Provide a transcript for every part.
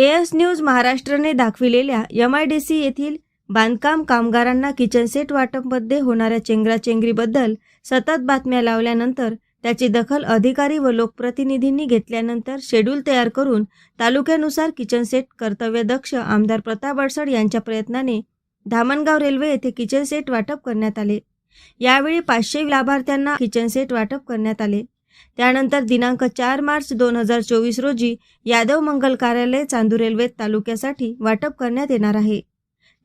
As news महाराष्ट्रने दाखविलेल्या M I D C येथील बांधकाम कामगारांना किचन सेट वाटपमध्ये होणाऱ्या चेंगराचेंगरीबद्दल सतत बातम्या लावल्यानंतर त्याची दखल अधिकारी व लोकप्रतिनिधींनी घेतल्यानंतर शेड्यूल तयार करून तालुक्यानुसार किचन सेट कर्तव्यदक्ष आमदार प्रताप अडसड यांच्या प्रयत्नाने धामणगाव रेल्वे येथे किचन सेट वाटप करण्यात आले. यावेळी पाचशे लाभार्थ्यांना किचन सेट वाटप करण्यात आले. त्यानंतर दिनांक चार मार्च दोन हजार चोवीस रोजी यादव मंगल कार्यालय चांदू रेल्वे तालुक्यासाठी वाटप करण्यात येणार आहे.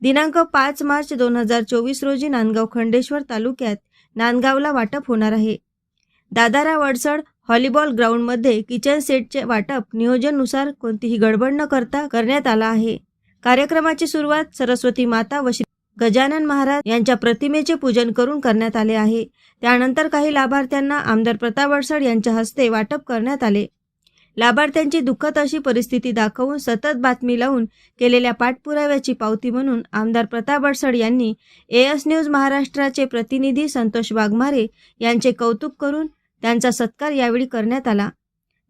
दिनांक पाच मार्च दोन हजार चोवीस रोजी नांदगाव खंडेश्वर तालुक्यात नांदगावला वाटप होणार आहे. दादारा वडसड हॉलीबॉल ग्राउंडमध्ये किचन सेटचे वाटप नियोजननुसार कोणतीही गडबड न करता करण्यात आला आहे. कार्यक्रमाची सुरुवात सरस्वती माता व श्री गजानन महाराज यांच्या प्रतिमेचे पूजन करून करण्यात आले आहे. त्यानंतर काही लाभार्थ्यांना आमदार प्रताप अडसड यांच्या हस्ते वाटप करण्यात आले. लाभार्थ्यांची दुःखद अशी परिस्थिती दाखवून सतत बातमी लावून केलेल्या पाठपुराव्याची पावती म्हणून आमदार प्रताप अडसड यांनी एएस न्यूज महाराष्ट्राचे प्रतिनिधी संतोष वाघमारे यांचे कौतुक करून त्यांचा सत्कार यावेळी करण्यात आला.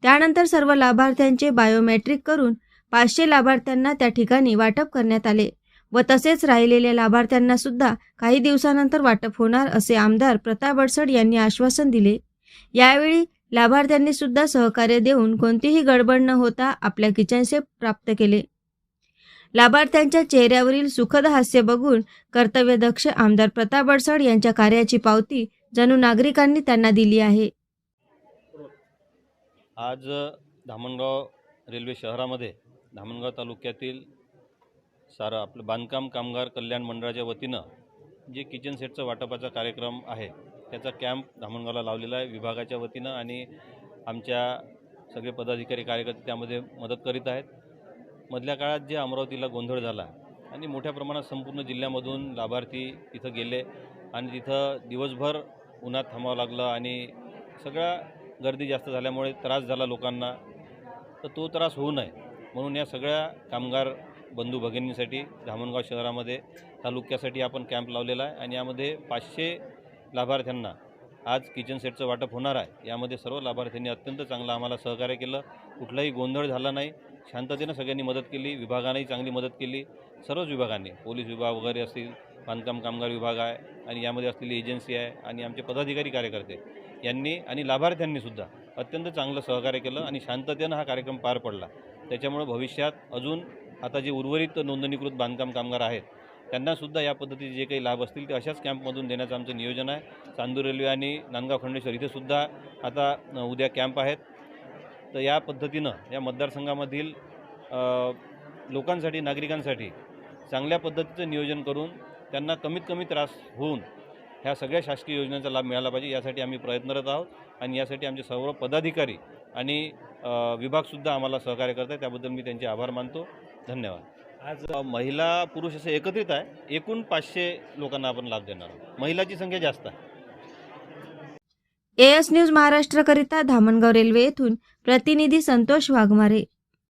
त्यानंतर सर्व लाभार्थ्यांचे बायोमॅट्रिक करून पाचशे लाभार्थ्यांना त्या ठिकाणी वाटप करण्यात आले. व तसेच राहिलेल्या लाभार्थ्यांना सुद्धा काही दिवसानंतर वाटप होणार असे आमदार प्रताप अडसड यांनी आश्वासन दिले. यावेळी लाभार्थ्यांनी सुद्धा सहकार्य देऊन कोणतीही गडबड न होता आपल्या किचनशेप प्राप्त केले. लाभार्थ्यांच्या चेहऱ्यावरील सुखद हास्य बघून कर्तव्यदक्ष आमदार प्रताप अडसड यांच्या कार्याची पावती जणू नागरिकांनी त्यांना दिली आहे. आज धामणगाव रेल्वे शहरामध्ये धामणगाव तालुक्यातील सारं आपलं बांधकाम कामगार कल्याण मंडळाच्या वतीनं जे किचन सेटचं वाटपाचा कार्यक्रम आहे त्याचा कॅम्प धामणगावला लावलेला आहे. विभागाच्या वतीनं आणि आमच्या सगळे पदाधिकारी कार्यकर्ते त्यामध्ये मदत करीत आहेत. मधल्या काळात जे अमरावतीला गोंधळ झाला आणि मोठ्या प्रमाणात संपूर्ण जिल्ह्यामधून लाभार्थी तिथं गेले आणि तिथं दिवसभर उन्हात थांबावं लागलं आणि सगळ्या गर्दी जास्त झाल्यामुळे त्रास झाला लोकांना. तर तो त्रास होऊ नये म्हणून या सगळ्या कामगार बंधू भगिनींसाठी धामणगाव शहरामध्ये तालुक्यासाठी आपण कॅम्प लावलेला आहे आणि यामध्ये पाचशे लाभार्थ्यांना आज किचन सेटचं वाटप होणार आहे. यामध्ये सर्व लाभार्थ्यांनी अत्यंत चांगलं आम्हाला सहकार्य केलं. कुठलाही गोंधळ झाला नाही. शांततेनं सगळ्यांनी मदत केली. विभागानेही चांगली मदत केली. सर्वच विभागांनी पोलीस विभाग वगैरे असतील बांधकाम कामगार विभाग आहे आणि यामध्ये असलेली एजन्सी आहे आणि आमचे पदाधिकारी कार्यकर्ते यांनी आणि लाभार्थ्यांनीसुद्धा अत्यंत चांगलं सहकार्य केलं आणि शांततेनं हा कार्यक्रम पार पडला. त्याच्यामुळं भविष्यात अजून आता जे उर्वरित नोंदणीकृत बांधकाम कामगार आहेत त्यांनासुद्धा या पद्धतीचे जे काही लाभ असतील ते अशाच कॅम्पमधून देण्याचं आमचं नियोजन आहे. चांदूर रेल्वे आणि नांदगाव खंडेश्वर इथेसुद्धा आता उद्या कॅम्प आहेत. तर या पद्धतीनं या मतदारसंघामधील लोकांसाठी नागरिकांसाठी चांगल्या पद्धतीचं नियोजन करून त्यांना कमीत कमी त्रास होऊन ह्या सगळ्या शासकीय योजनांचा लाभ मिळाला पाहिजे यासाठी आम्ही प्रयत्नरत आहोत. आणि यासाठी आमचे सर्व पदाधिकारी आणि विभागसुद्धा आम्हाला सहकार्य करत आहे त्याबद्दल मी त्यांचे आभार मानतो. धन्यवाद. आज महिला पुरुष असे एकत्रित आहे. एकूण पाचशे लोकांना आपण लाभ देणार आहोत. महिलाची संख्या जास्त आहे. एएस न्यूज महाराष्ट्रकरिता धामणगाव रेल्वे येथून प्रतिनिधी संतोष वाघमारे.